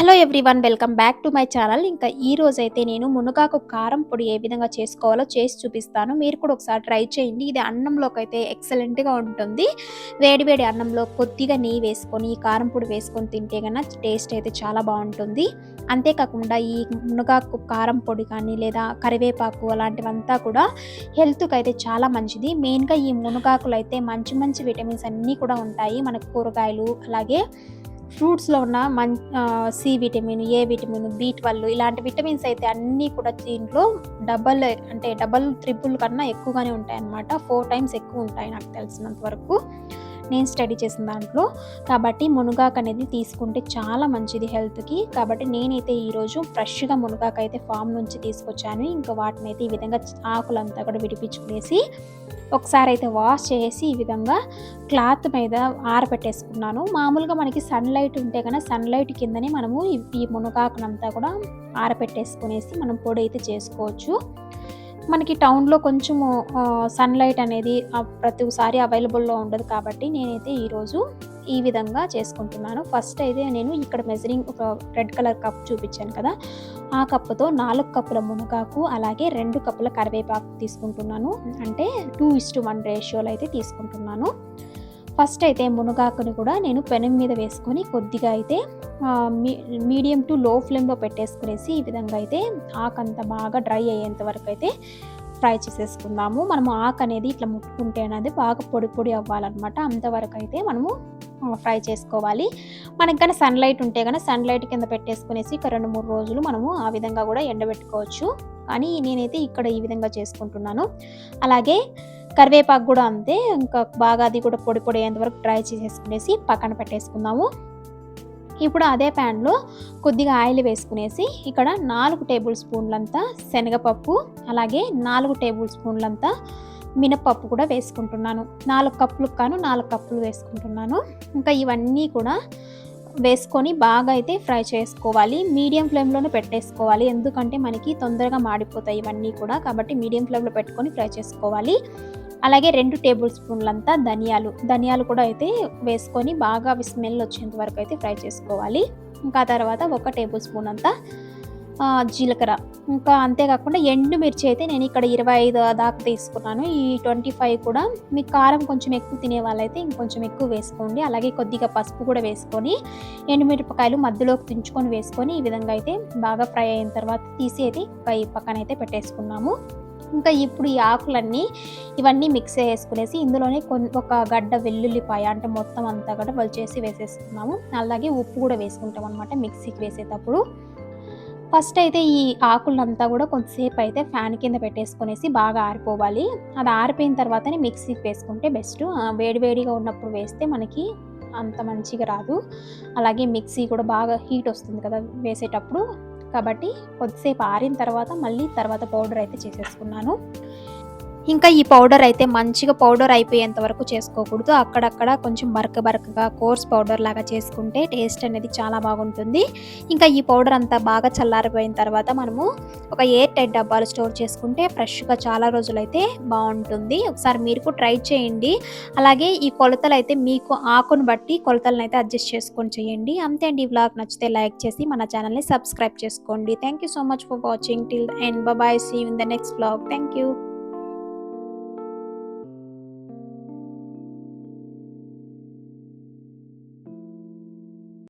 Hello everyone welcome back to my channel. ఇంకా ఈ రోజైతే నేను మునగాకు కారం పొడి ఏ విధంగా చేసుకోవాలో చేసి చూపిస్తాను. మీరు కూడా ఒకసారి ట్రై చేయండి. ఇది అన్నంలోకి అయితే ఎక్సలెంట్గా ఉంటుంది. వేడి వేడి అన్నంలో కొద్దిగా నెయ్యి వేసుకొని ఈ కారం పొడి వేసుకొని తింటే కన్నా టేస్ట్ అయితే చాలా బాగుంటుంది. అంతేకాకుండా ఈ మునగాకు కారం పొడి కానీ లేదా కరివేపాకు అలాంటివంతా కూడా హెల్త్కి అయితే చాలా మంచిది. మెయిన్గా ఈ మునగాకులు అయితే మంచి మంచి విటమిన్స్ అన్నీ కూడా ఉంటాయి. మనకు కూరగాయలు అలాగే ఫ్రూట్స్లో ఉన్న మం C vitamin A vitamin B twelve ఇలాంటి విటమిన్స్ అయితే అన్నీ కూడా దీంట్లో డబల్ అంటే డబల్ త్రిపుల్ కన్నా ఎక్కువగానే ఉంటాయి అన్నమాట ఫోర్ టైమ్స్ ఎక్కువ ఉంటాయి నాకు తెలిసినంత వరకు. నేను స్టడీ చేసిన దాంట్లో. కాబట్టి మునగాకు అనేది తీసుకుంటే చాలా మంచిది హెల్త్కి కాబట్టి నేనైతే ఈరోజు ఫ్రెష్గా మునగాకు అయితే ఫామ్ నుంచి తీసుకొచ్చాను. ఇంకా వాటిని అయితే ఈ విధంగా ఆకులంతా కూడా విడిపించుకునేసి ఒకసారి అయితే వాష్ చేసి ఈ విధంగా క్లాత్ మీద ఆరబెట్టేసుకున్నాను మామూలుగా మనకి సన్లైట్ ఉంటే కనుక సన్లైట్ కిందనే మనము ఈ మునగాకునంతా కూడా ఆరబెట్టేసుకునేసి మనం పొడి అయితే చేసుకోవచ్చు. మనకి టౌన్లో కొంచెము సన్లైట్ అనేది ప్రతిసారి అవైలబుల్లో ఉండదు కాబట్టి నేనైతే ఈరోజు ఈ విధంగా చేసుకుంటున్నాను. ఫస్ట్ అయితే నేను ఇక్కడ మెజరింగ్ ఒక రెడ్ కలర్ కప్ చూపించాను కదా. ఆ కప్పుతో నాలుగు కప్పుల మునగాకు అలాగే రెండు కప్పుల కరివేపాకు తీసుకుంటున్నాను. అంటే టూ ఇస్ టు వన్ రేషియోలో అయితే తీసుకుంటున్నాను. ఫస్ట్ అయితే మునగాకుని కూడా నేను పెనం మీద వేసుకొని కొద్దిగా అయితే మీడియం టు లో ఫ్లేమ్లో పెట్టేసుకునేసి ఈ విధంగా అయితే ఆకంత బాగా డ్రై అయ్యేంత వరకు అయితే ఫ్రై చేసేసుకుందాము. మనము ఆకు అనేది ఇట్లా ముట్టుకుంటే అనేది బాగా పొడి పొడి అవ్వాలన్నమాట. అంతవరకు అయితే మనము ఫ్రై చేసుకోవాలి. మనకి కానీ సన్లైట్ ఉంటే కానీ సన్లైట్ కింద పెట్టేసుకునేసి ఒక రెండు మూడు రోజులు మనము ఆ విధంగా కూడా ఎండబెట్టుకోవచ్చు. కానీ నేనైతే ఇక్కడ ఈ విధంగా చేసుకుంటున్నాను. అలాగే కరివేపాకు కూడా అంతే. ఇంకా బాగా అది కూడా పొడి పొడి అయ్యేంతవరకు డ్రై చేసేసుకునేసి పక్కన పెట్టేసుకుందాము. ఇప్పుడు అదే ప్యాన్లో కొద్దిగా ఆయిల్ వేసుకునేసి ఇక్కడ నాలుగు టేబుల్ స్పూన్లంతా శనగపప్పు అలాగే నాలుగు టేబుల్ స్పూన్లంతా మినపప్పు కూడా వేసుకుంటున్నాను. నాలుగు కప్పులకు కాను నాలుగు కప్పులు వేసుకుంటున్నాను. ఇంకా ఇవన్నీ కూడా వేసుకొని బాగా అయితే ఫ్రై చేసుకోవాలి. మీడియం ఫ్లేమ్లోనే పెట్టేసుకోవాలి. ఎందుకంటే మనకి తొందరగా మాడిపోతాయి ఇవన్నీ కూడా. కాబట్టి మీడియం ఫ్లేమ్లో పెట్టుకొని ఫ్రై చేసుకోవాలి. అలాగే రెండు టేబుల్ స్పూన్లంతా ధనియాలు. ధనియాలు కూడా అయితే వేసుకొని బాగా అవి స్మెల్ వచ్చేంత వరకు అయితే ఫ్రై చేసుకోవాలి. ఇంకా తర్వాత ఒక టేబుల్ స్పూన్ అంతా జీలకర్ర. ఇంకా అంతేకాకుండా ఎండుమిర్చి అయితే నేను ఇక్కడ ఇరవై ఐదు దాకా తీసుకున్నాను. ఈ ట్వంటీ ఫైవ్ కూడా మీకు కారం కొంచెం ఎక్కువ తినే వాళ్ళైతే ఇంకొంచెం ఎక్కువ వేసుకోండి. అలాగే కొద్దిగా పసుపు కూడా వేసుకొని ఎండుమిరపకాయలు మధ్యలోకి తుంచుకొని వేసుకొని ఈ విధంగా అయితే బాగా ఫ్రై అయిన తర్వాత తీసి అయితే పై పక్కన అయితే పెట్టేసుకున్నాము. ఇంకా ఇప్పుడు ఈ ఆకులన్నీ ఇవన్నీ మిక్స్ చేసుకునేసి ఇందులోనే ఒక గడ్డ వెల్లుల్లిపాయ అంటే మొత్తం అంతా కూడా వాళ్ళు చేసి వేసేసుకున్నాము. అలాగే ఉప్పు కూడా వేసుకుంటాం అనమాట మిక్సీకి వేసేటప్పుడు. ఫస్ట్ అయితే ఈ ఆకులంతా కూడా కొంతసేపు అయితే ఫ్యాన్ కింద పెట్టేసుకునేసి బాగా ఆరిపోవాలి. అది ఆరిపోయిన తర్వాతనే మిక్సీకి వేసుకుంటే బెస్ట్ వేడివేడిగా ఉన్నప్పుడు వేస్తే మనకి అంత మంచిగా రాదు. అలాగే మిక్సీ కూడా బాగా హీట్ వస్తుంది కదా వేసేటప్పుడు. కాబట్టి కొద్దిసేపు ఆరిన తర్వాత మళ్ళీ తర్వాత పౌడర్ అయితే చేసేసుకున్నాను. ఇంకా ఈ పౌడర్ అయితే మంచిగా పౌడర్ అయిపోయేంత వరకు చేసుకోకూడదు. అక్కడక్కడ కొంచెం బరక బరకగా కోర్స్ పౌడర్ లాగా చేసుకుంటే టేస్ట్ అనేది చాలా బాగుంటుంది. ఇంకా ఈ పౌడర్ అంతా బాగా చల్లారిపోయిన తర్వాత మనము ఒక ఎయిర్ టైట్ డబ్బాలు స్టోర్ చేసుకుంటే ఫ్రెష్గా చాలా రోజులైతే బాగుంటుంది. ఒకసారి మీరు ట్రై చేయండి. అలాగే ఈ కొలతలు అయితే మీకు ఆకును బట్టి కొలతలను అయితే అడ్జస్ట్ చేసుకొని చేయండి. అంతే అండి ఈ వ్లాగ్ నచ్చితే లైక్ చేసి మన ఛానల్ని సబ్స్క్రైబ్ చేసుకోండి. Thank you so much for watching till and bye see in the next vlog thank you